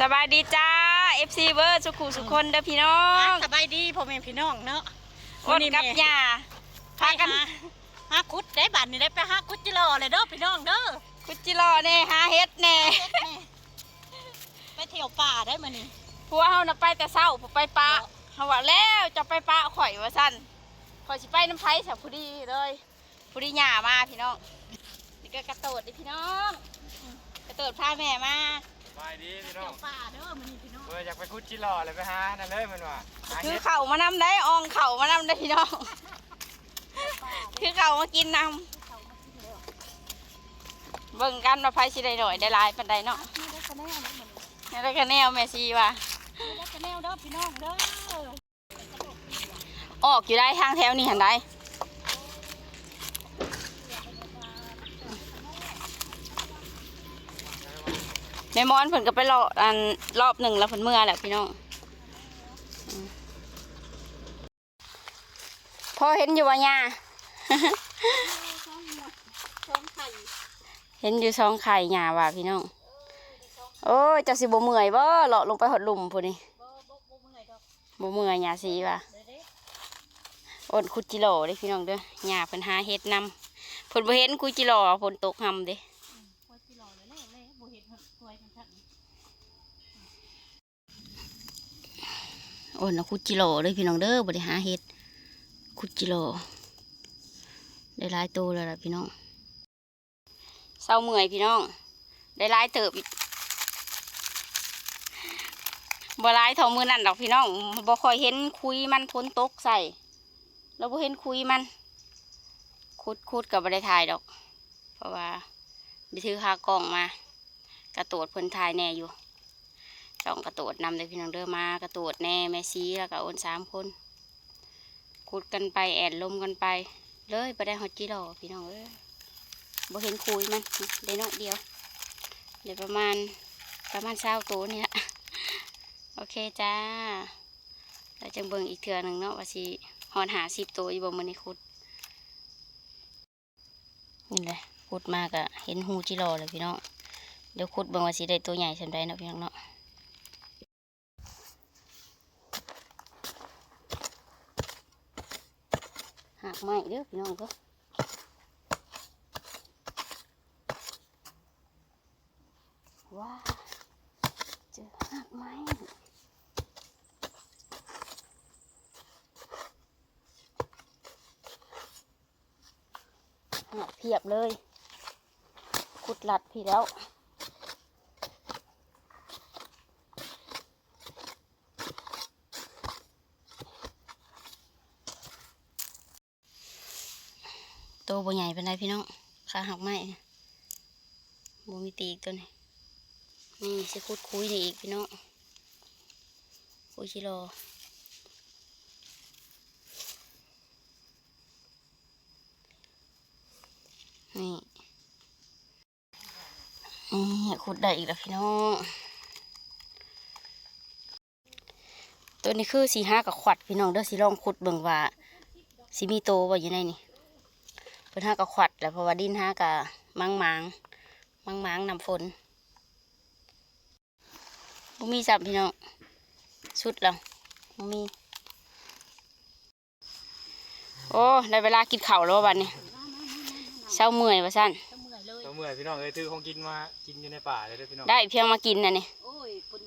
สบายดีจ้า FC เวอร์สุขุสุคนเด้อพี่น้องสบายดีพ่อแม่พี่น้องเนาะอดกับยาพากันหหาคุดได้บัตรนี่ได้ไปหาคุดจิรอเลยเด้อพี่น้องเด้อคุจิรอแน่หาเฮ็ดแน่ไปเที่ยวป่าได้มานี่ผัวเฮาน่ะไปแต่เช้าผมไปปะเฮาว่าแล้วจะไปปะข่อยว่าซั่นข่อยสิไปน้ำไผซะผู้ดีเลยผู้ดีหญ้ามาพี่น้องนี่ก็กระโดดดิพี่น้องกระโดดพาแม่มา ไปดีพี่น้เที่อยงวป่าเด้อมานี่พี่น้องเอออยากไปคุดจิหล่อเลยไปหานั่นเลยมันว่าหาคือเห็ดเข่ามานำได้อองเข่ามานำได้พี่น้อง คือเข่ามากินนำเบิ่งกันว่าไผสิได้หน่อยได้หลายปานใดเนาะนี่ได้คะแนนได้มานี่นี่ได้คะแนนแม่ซีว่านี่ได้คะแนนเด้อพี่น้องเด้อออกอยู่ได้ทางแถวนี้หันได้ แม่มอนเพิ่นก็ไปรออันรอบหนึ่งแล้วเพิ่นเมื่อแหละพี่น้องอืมพอเห็นอยู่ว่าย่าท้องไข่เห็นอยู่สองไข่หยาว่ะพี่น้อง โอ้ยเจ้าสิบ่เมื่อยบ่เลาะลงไปหดหลุมพุ่นนี่บ่บ่บ่เมื่อยดอกบ่เมื่อยหยาสีว่ะเด้อเด้ออ้นคุดจิโร่เด้พี่น้องเด้อหยาเพิ่นหาเฮ็ดนำเพิ่นบ่เห็นคุดจิโร่ฝนตกหำเด้ ไว้จิรอเลยเลยเลยบ่เห็นสวยมันทัน อ้นเอาคุดจิโร่เด้พี่น้องเด้อบ่ได้หาเฮ็ดคุดจิโร่ได้หลายโตแล้วล่ะพี่น้องเศร้าเมื่อยพี่น้อง ได้หลายเติบอีกบ่หลายเท่ามือนั่นดอกพี่น้องบ่คอยเห็นคุยมันฝนตกใส่เราบ่เห็นคุยมันคุดคุดกับบ่ได้ถ่ายดอก เพราะว่าไปถือหากล้องมากระโตดเพิ่นถ่ายแน่อยู่ จ้องกระโตดนำเลยพี่น้องเด้อมากระโตดแน่แม่ซีแล้วก็โอนสามคนคุดกันไปแอดลมกันไป เลยบ่ได้ฮอดจีดอพี่น้องเอ้ยบ่เห็นคุยมันได้น้อยเดียวเดี๋ยวประมาณประมาณเศร้าตัวนี่ละโอเคจ้าแล้วจังเบิ่งอีกเทื่อหนึ่งเนาะว่าสิฮอดหาสิบตัวอยู่บ่มื้อนี้คุดนี่แหละคุดมากอะเห็นหูจิรอเลยพี่น้องเดี๋ยวคุดเบิ่งว่าสิได้ตัวใหญ่สำใดเนาะพี่น้องเนาะ หักไม้เด้อพี่น้องก็ว้าเจอหักไม้หาเพียบเลย ขุดหลัดพี่แล้ว โตบ่ใหญ่เป็นไรพี่น้องขาหักไหมบ่มีตีอีกตัวนี้นี่สิขุดคุยนี่อีกพี่น้องคุยชิโลนี่นี่ขุดได้อีกแล้วพี่น้อง ตัวนี้คือสีห้ากับขวัดพี่น้องเด้อสีลองขุดเบิ่งว่าสีมีโตบ่อยู่ในนี่ พิ่นห้ากับขวัดแหล้วเพราะว่าดินห้ากับมังมังมังมังนำฝนบ่มีสับพี่น้องสุดแล้วบ่มี โอ้ได้เวลากินข้าวแล้ววันนี้เช้าเมื่อยว่าสั้นจะเมื่อยเลยตัวเมื่อยพี่น้องเอ้ยถือของกินมากินอยู่ในป่าเลยเด้อพี่น้องได้เพียงมากินนะนี่โอ้ยเพิ่น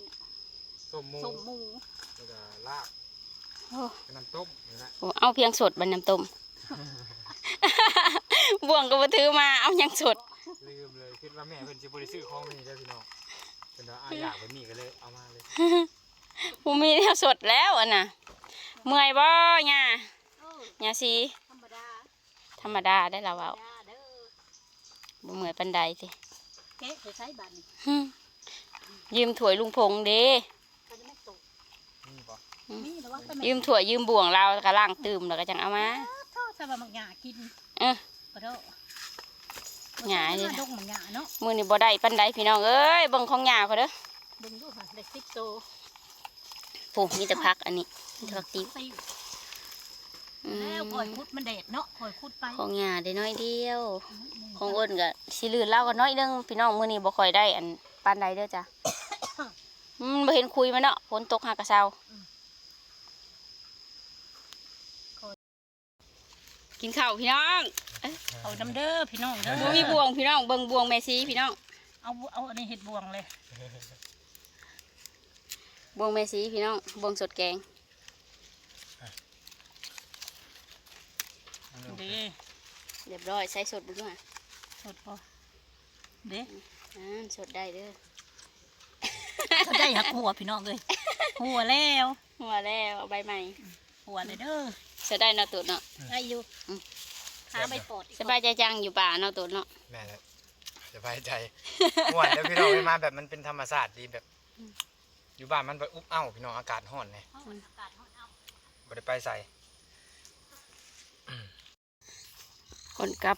ส้มหมูสมหมูแล้วก็ลาบโอ้กับน้ำต้มนี่แหละโอ้เอาเพียงสดบันน้ำต้ม บ่วงก็มาถือมาเอายังสดลืมเลยคิดว่าแม่เพิ่นสิบ่ได้ซื้อของนี่เด้อพี่น้องเพิ่นว่าอาอยากแบบนี้ก็เลยเอามาเลยผมมีแนวสดแล้วอะนะเมื่อยบ่ย่าโอ้ยย่าสีธรรมดาธรรมดาได้แล้วเอาธรรมดาเด้อบ่เมื่อยปันใดสิเก๊ะไปใช้บัตรนี่ฮึยืมถ้วยลุงพงเด้ก็จะไม่ตกนี่บ่นี่แต่ว่าก็ยืมถ้วยยืมบ่วงเราก็ล่างตื่มแล้วก็จังเอามาทอดสบะมังหยากิน เออ ก็เด้อหยาเลยดงมังหยาเนาะมื้อนี้บ่ได้ปันใดพี่น้องเอ้ยเบิ่งของย่าเขาเด้อดึงดูค่ะเด็กสิบโตโอ้มีแต่พักอันนี้มีแต่พักติ๊บไปอืมแล้วปล่อยคุดมันเด็ดเนาะปล่อยคุดไปของย่าได้น้อยเดียว ของอ้นก็สิลื่นเล่ากันน้อยนึงพี่น้องมื้อนี้บ่ค่อยได้อันปานใดเด้อจ้ะมันบ่เห็นคุยมันเนาะฝนตกหากระเซากินข้าวพี่น้อง เอาน้ำเด้อพี่น้องเด้อบ่มีบวงพี่น้องเบิ่งบวงแม่ซีพี่น้องเอาเอาอันนี้เห็ดบวงเลยบวงแม่ซีพี่น้องบวงสดแกงเด้เรียบร้อยใส่สดบุ้งอะสดพอเด้อ่าสดได้เด้อก็ได้หักหัวพี่น้องเลยหัวแล้วหัวแล้วเอาใบใหม่หัวเลยเด้อสดได้เนาะตุดเนาะได้อยู่อืม หาใบปอดอีกสบายใจจังอยู่ป่าเนาะตุดเนาะแม่เลยสบายใจม่วนแล้วพี่น้องไม่มาแบบมันเป็นธรรมชาติดีแบบ อยู่บ้านมันไปอุ๊บเอ้าพี่น้องอากาศร้อนไงเอาอากาศร้อนเอาบ่ได้ไปใส่คนกับ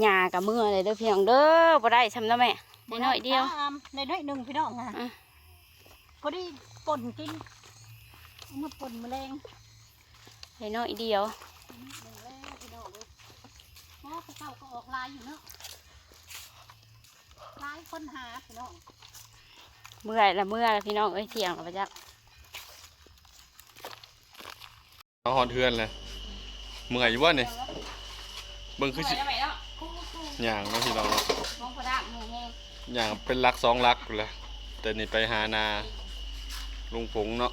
หญ้ากับมือเลยเด้อพี่น้องเด้อบ่ได้ทำแล้วแม่น้อยๆเดียวตามในน้อยหนึ่งพี่น้องอะอะพอดีป่นกินเอามาป่นแมลงน้อยๆเดียวหนึ่งแล้วพี่น้องเลย หม้อข้าวก็ออกลายอยู่เนาะลายคนหาพี่น้องเมื่อยละเมื่อยละพี่น้องเอ้ยเที่ยงแล้วปะจ๊ะเอาหอนเทือนเลยเมื่อยอยู่ว่านี่เบิ่งคือสิแล้วแม่เนาะย่างเนาะพี่น้องเนาะมองกระดาษมือแห้งย่างเป็นลักสองลักอยู่เลยแต่นี่ไปหานาลุงผงเนาะ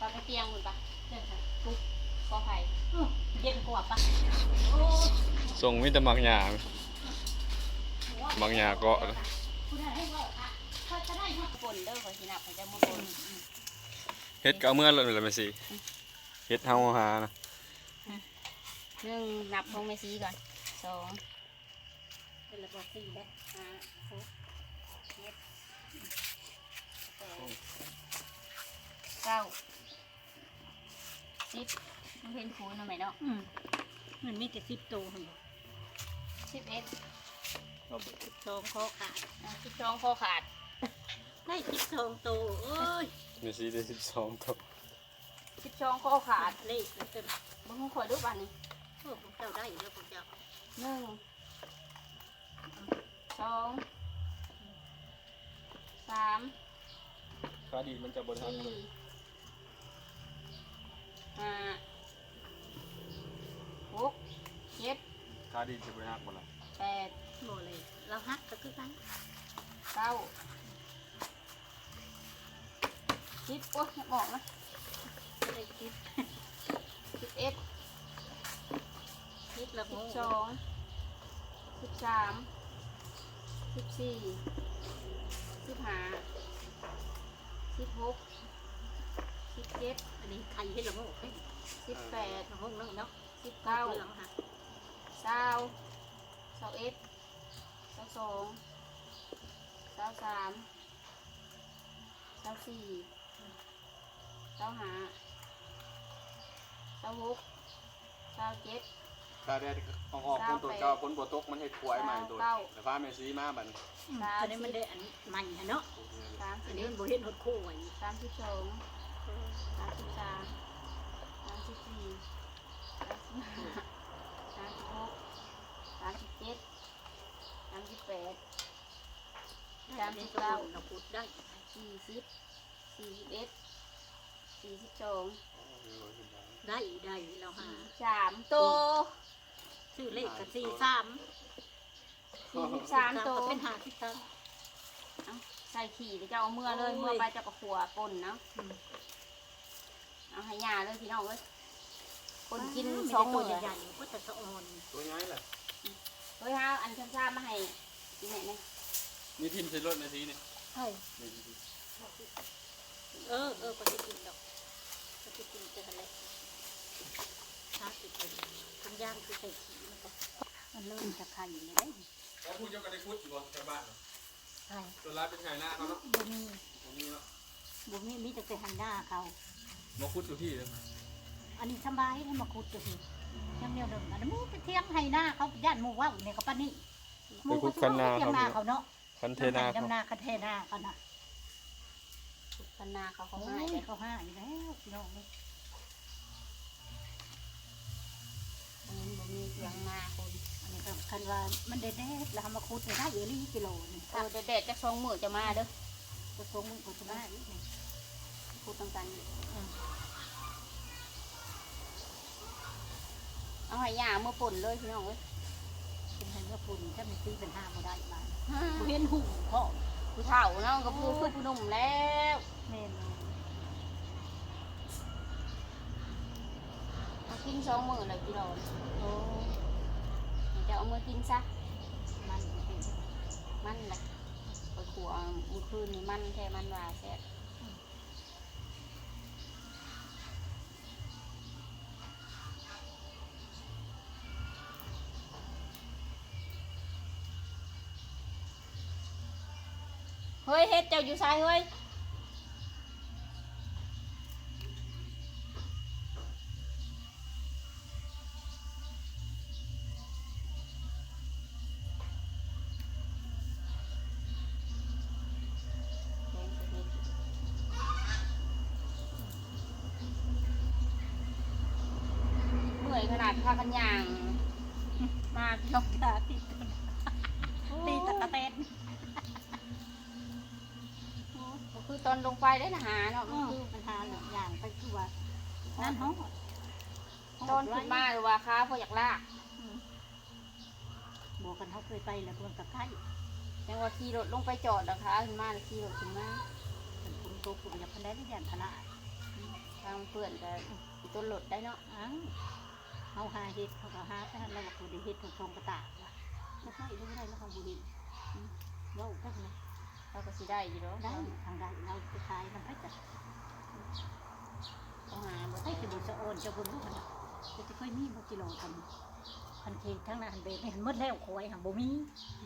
ปลาไปเตียงหมดปะเดินค่ะปุ๊บกอไผ่อื้อ เย็นกว่าปะส่งมิตรมักหยางมักหยาเกาะนะคุณให้ว่าค่ะเขาจะได้เนาะปนเด้อขอสินับขอจะมาปนเฮ็ดก็เอาเมื่อเลยเลยแม่สิเฮ็ดเฮาหานะหนึ่งนับของแม่ซีก่อนสองเป็นระบบสี่แล้วห้าหกเจ็ดแปดเก้าสิบ มันเป็นคูณเนาะแม่เนาะอืมมันมีแต่สิบตัวหั่นบ่สิบเอ็ดสิบสองคอขาดอ่าสิบสองคอขาดได้สิบสองตัวเอ้ยแม่สิได้12ตัวสิบสองคอขาดเลขมันเป็นมึงคอยดูบ้านนี้พวกของเจ้าได้อยู่แล้วของเจ้าหนึ่งสองสามคาดีมันจะบ่ทันสี่ห้าหก เจ็ดคาดีสิบ่ฮักบ่ล่ะแปดโมเลยเราฮักก็คือกันเก้าสิบโอ๊ยบอกนะได้คิดสิบเอ็ดคิดละโมสิบสองสิบสามสิบสี่สิบห้าสิบหกสิบเจ็ดอันนี้ใครให้ละโมเฮ้ยสิบแปดละโมนึงเนาะสิบเก้าเก้าเหลืองค่ะ เศร้าเศร้าเอ็ดเศร้าสองเศร้าสามเศร้าสี่เศร้าห้าเศร้าหกเศร้าเจ็ดคาแดดออกออกฝนตกเจ้าฝนบ่ตกมันเฮ็ดขวายใหม่ตัวเก้าแล้วฟ้าแม่สีมาบัดนี้อืมอันนี้มันได้อันใหม่อะเนาะ สามสิอับนนี้เอ็ดมันบ่เห็นหดคู่ไว้สามสิบสองสามสิบสามสามสิบสี่สามสิบห้า สามสิบหกสามสิบเจ็ดสามสิบแปดสามสิบเก้าเราพูดได้สี่สิบสี่สิบเอ็ดสี่สิบสองได้ได้เราหาสามตัวซื้อเลขกับสี่สามสี่สิบสามตัวเป็นหาสิบสามใส่ขี่เดี๋ยวจะเอาเมื่อเลยเมื่อไปจะกระขัวปนเนาะเอาให้ยาเลยพี่น้องเลย คนกินมีสองแต่มือตัวใหญ่ๆก็จะสะออนตัวใหญ่ล่ะเฮ้ยฮะอันช้าๆมาให้กินไหนเนี่ยนี่ทิ่มใส่รถแม่สีนี่ใช่เออเออปฏิกินดอกปฏิกินจะอะไรชาติเป็นทำย่างคือใส่ขี้มันก็มันเริ่มจะไข่เลยได้แล้วพูดจะก็ได้พูดอยู่บ่ชาวบ้านใช่ตัวร้านเป็นไงหน้าเขาเนาะบ่มีผมนี่เนาะบ่มีมีแต่ไปหันหน้าเขามาคุดอยู่ที่เลย อันนี้สบายให้มาคุดตัวทียังเดียวเดิมอันนี้มีแต่เที่ยงให้หน้าเขาย่านหมู่ว่าวเนี่ยเขาปานนี่หมู่เขาเที่ยงหน้าเขาเนาะคันเทนาเขาดำนาคันเทนาเขานะพันนาเขาเขาเขาให้ให้เลยเขาให้แล้วพี่น้องนี่อันนี้บ่มีเสียงนาคนอันนี้ก็คันว่ามันเด็ดๆแล้วเอามาคุดเนี่ยได้เยอะลี่กิโลนี่เออเด็ดๆจะสองมือจะมาเด้อก็ทรงมึงก็จะได้อีกไงพูดตรงกันอ เอาให้ย่าเมื่อป่นเลยพี่น้องเว้ยเป็นให้เมื่อปุ่นถ้ามันตีเป็นห้าบ่ได้บ้านบ่เห็นหุ่งพ่อผู้เฒ่าเนาะก็พูดคือผู้หนุ่มแล้วแม่นเอากินสองมื้อเลยพี่น้องโอ้จะเอามือกินซะมันเป็นมันเลยไปขัวมือคืนนี่มันแท้มันว่าแซ่บ เฮ้ยเฮ็ดเจ้าอยู่ซ้ายเฮ้ยเมื่อยขนาดพากันย่าง มาพี่น้องตาติดกันตีตะกะเตน ก็ คือตอนลงไปได้นะหาเนาะอืมันอคือปัญหาหลายอย่างไปคือว่านั่นเฮาตอนขึ้นมาหรือว่าค้าพออยากลากบอกกันเฮาเคยไปแล้วเพิ่นก็ใกล้ยังว่าขี่รถลงไปจอดนะคะขึ้นมาแล้วขี่รถขึ้นมาเพิ่นคุมตัวคุมอย่าเพิ่นได้ยันพละทางเพื่อนก็อีต้นรถได้เนาะอ้าวเฮาหาเฮ็ดเขาก็หาแต่เราบ่ได้เฮ็ดทงทงกระตากว่ะบ่ใช่บ่ได้แล้วเขาบ่เห็นเว้าจังนะ เราก็สิได้อยู่เนาะได้ทางใดเราไปขายมันไปจ้ะต้องหาบ่ให้ได้คือบุษโอนเจ้าบุญลูกมันจะจะค่อยมีบ่กิโลกันพันเททั้งนั้นเบรนี่หันหมดแล้วคอยหังบ่มี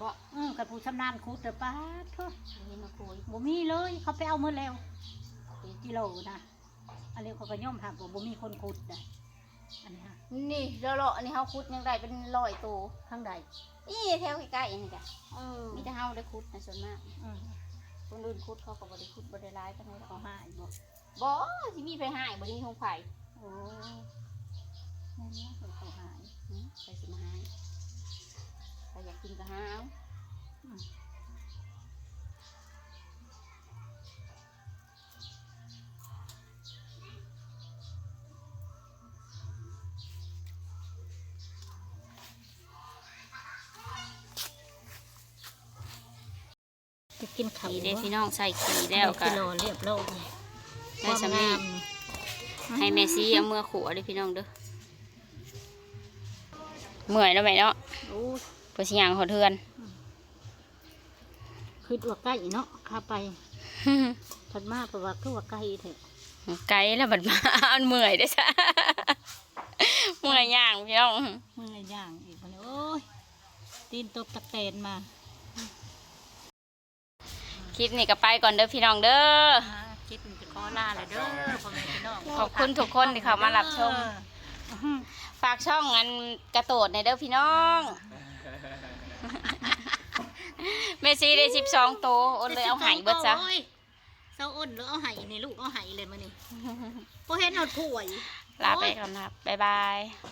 บ่อือกับผู้ชำนาญคูดเด้อป้าโทษอันนี้มาคุยบ่มีเลยเขาไปเอาหมดแล้วกิโลนะอันนี้เขาก็ย่อมหักว่าบ่มีคนคูดได้อันนี้ฮะนี่เลาะๆอันนี้เฮาคุดยังได้เป็นร้อยตัวข้างใดอีแถวใกล้ๆนี่จ้ะเออมีแต่เฮาได้คุดนะส่วนมากอืม คนอื่นคุดเขาก็บริคุดบ่ได้ร้ายกันให้เขาหายบ่บ่สิมีไปหายบ่ได้มีของไผโอ้แม่นแล้วเขาหายไปสิมาหายใครอยากกินก็หาเอา กินข้าวขี่ได้พี่น้องใส่ขี่แล้วก็กิโลเรียบร้อยได้สำนีให้แม่ซีเอามือขัวเด้อพี่น้องเด้อเมื่อยแล้วแม่เนาะโอ้เพื่อสิย่างหอดเทือน คือตัวใกล้เนาะข้าไปถัดมาเพราะว่าคือว่าใกล้เถอะไกลแล้วบัดมาอันเมื่อยได้อจ้ะเมื่อยย่างพี่น้องมือย่างอีกคนโอ้ยตีนตบตะเตนมาค ลิปนี้ก็ไปก่อนเด้อพี่น้องเด้อ คิดมันจะขอลาเลยเด้อพ่อแม่พี่น้องขอบคุณทุกคนที่เข้ามารับชมอืมฝากช่องอันกระโตดในอยเด้อพี่น้องเมซีได้สิบสองโตวโอนเลยเอาใหายเบิดจ้ะโอ้ยเศร้าอ้นหรือเอาไห้นี่ลูกเอาไห้เลยมานี่พอเห็นเอาถ้วย ลาไปก่อนครับบ๊ายบายบ